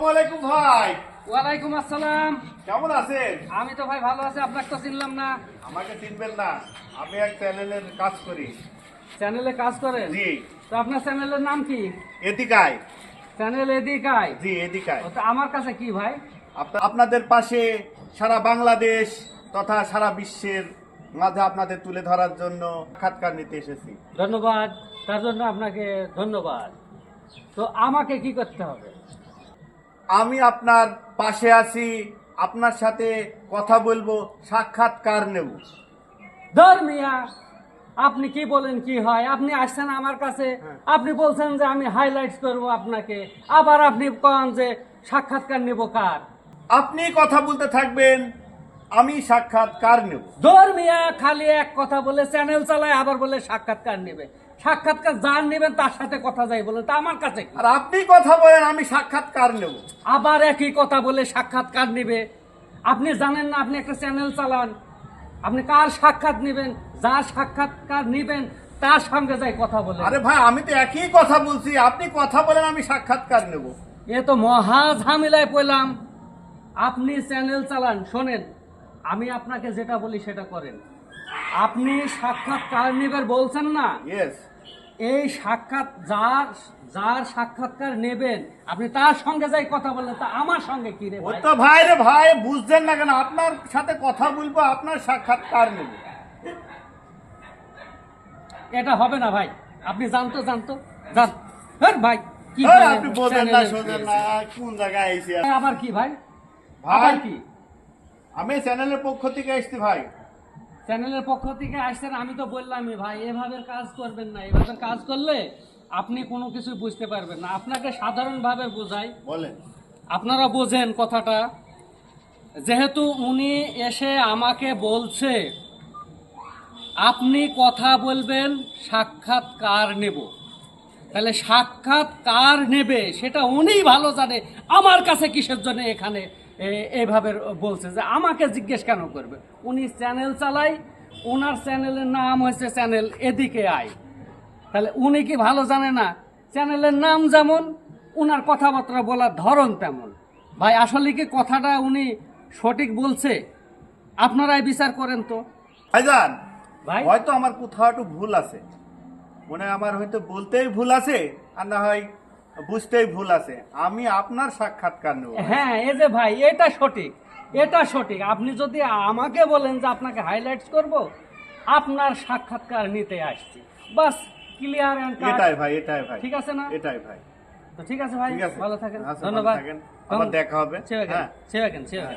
আসসালামু আলাইকুম ভাই। ওয়ালাইকুম আসসালাম। কেমন আছেন? আমি তো ভাই ভালো আছি আপনাকে তো চিনলাম না। আমাকে চিনবেন না। আমি এক চ্যানেলের কাজ করি। চ্যানেলে কাজ করেন? জি। তো আপনার চ্যানেলের নাম কি? এদিকায় চ্যানেল এদিকায় জি এদিকায় তো আমার কাছে কি ভাই? আপনাদের পাশে সারা বাংলাদেশ তথা সারা বিশ্বের মাঝে আপনাদের তুলে ধরার জন্য সাক্ষাৎকার নিতে এসেছি। ধন্যবাদ। তার জন্য আপনাকে ধন্যবাদ। তো আমাকে কি করতে হবে? আমি আপনার পাশে আছি আপনার সাথে কথা বলব সাক্ষাৎকার নেব। ধর্মিয়া আপনি কি বলেন কি হয়? আপনি আসছেন আমার কাছে আপনি বলছেন যে আমি হাইলাইটস করব আপনাকে। আবার আপনি কন যে সাক্ষাৎকার নেব কার? আপনি কথা বলতে থাকবেন আমি সাক্ষাৎকার নেব। ধর্মিয়া খালি এক কথা বলে চ্যানেল চালায় আবার বলে সাক্ষাৎকার নেবে। সাক্ষাৎকার যার নেবেন তার সাথে কথা যাই বলে তা আমার কাছে আর আপনি কথা বলেন আমি সাক্ষাৎকার নেব। আবার একই কথা বলে সাক্ষাৎকার নেবে। আপনি জানেন না আপনি একটা চ্যানেল চালান। আপনি কার সাক্ষাৎ নেবেন যার সাক্ষাৎকার নেবেন তার সঙ্গে যাই কথা বলে। আরে ভাই আমি তো একই কথা বলছি আপনি কথা বলেন আমি সাক্ষাৎকার নেব। এ তো মহা ঝামেলায় পড়লাম। আপনি চ্যানেল চালান শোনেন। আমি আপনাকে যেটা বলি সেটা করেন। আপনি সাক্ষাৎকার নেবেন বলছেন না? এই সাক্ষাৎ যার যার সাক্ষাৎকার নেবেন আপনি তার সঙ্গে যাই কথা বললেন তা আমার সঙ্গে কি ভাই? তো ভাই রে ভাই বুঝছেন না কেন? আপনার সাথে কথা বলব আপনার সাক্ষাৎকার নেব? এটা হবে না ভাই। আপনি জানতো জানতো। জান। হ্যাঁ ভাই কি এই, বলেন? আপনি না শোনেন না কোন জায়গায় আইসি আবার কি ভাই? ভাই কি? আমি চ্যানেলের পক্ষ থেকে এসছি ভাই। চ্যানেলের পক্ষ থেকে আসছেন আমি তো বললামই ভাই এভাবে কাজ করবেন না। এভাবে কাজ করলে আপনি কোনো কিছু বুঝতে পারবেন না। আপনাকে সাধারণভাবে বোঝাই। বলেন। আপনারা বোঝেন কথাটা। যেহেতু উনি এসে আমাকে বলছে আপনি কথা বলবেন সাক্ষাৎকার নেব। তাহলে সাক্ষাৎকার নেবে সেটা উনিই ভালো জানে। আমার কাছে কিসের জন্য এখানে এইভাবে বলছে যে আমাকে জিজ্ঞেস কেন করবে? উনি চ্যানেল চালাই ওনার চ্যানেলের নাম হয়েছে চ্যানেল এদিকে আয়। তাহলে উনি কি ভালো জানে না? চ্যানেলের নাম যেমন ওনার কথাবার্তা বলার ধরন তেমন। ভাই আসলে কি কথাটা উনি সঠিক বলছে? আপনারাই বিচার করেন তো। ভাইজান ভাই? হয়তো আমার কোথাও একটু ভুল আছে। মনে আমার হয়তো বলতেই ভুল আছে আর না হয় বুঝতেই ভুল আছে। আমি আপনার সাক্ষাৎকার নেব হ্যাঁ এই যে ভাই এটা সঠিক এটা সঠিক। আপনি যদি আমাকে বলেন যে আপনাকে হাইলাইটস করব আপনার সাক্ষাৎকার নিতে আসছি। বাস ক্লিয়ার অ্যান্ড এটাই ভাই এটাই ভাই। ঠিক আছে না? এটাই ভাই। তো ঠিক আছে ভাই ভালো থাকেন। আচ্ছা, ধন্যবাদ। আবার দেখা হবে। সেবা হ্যাঁ। সেবা সেবা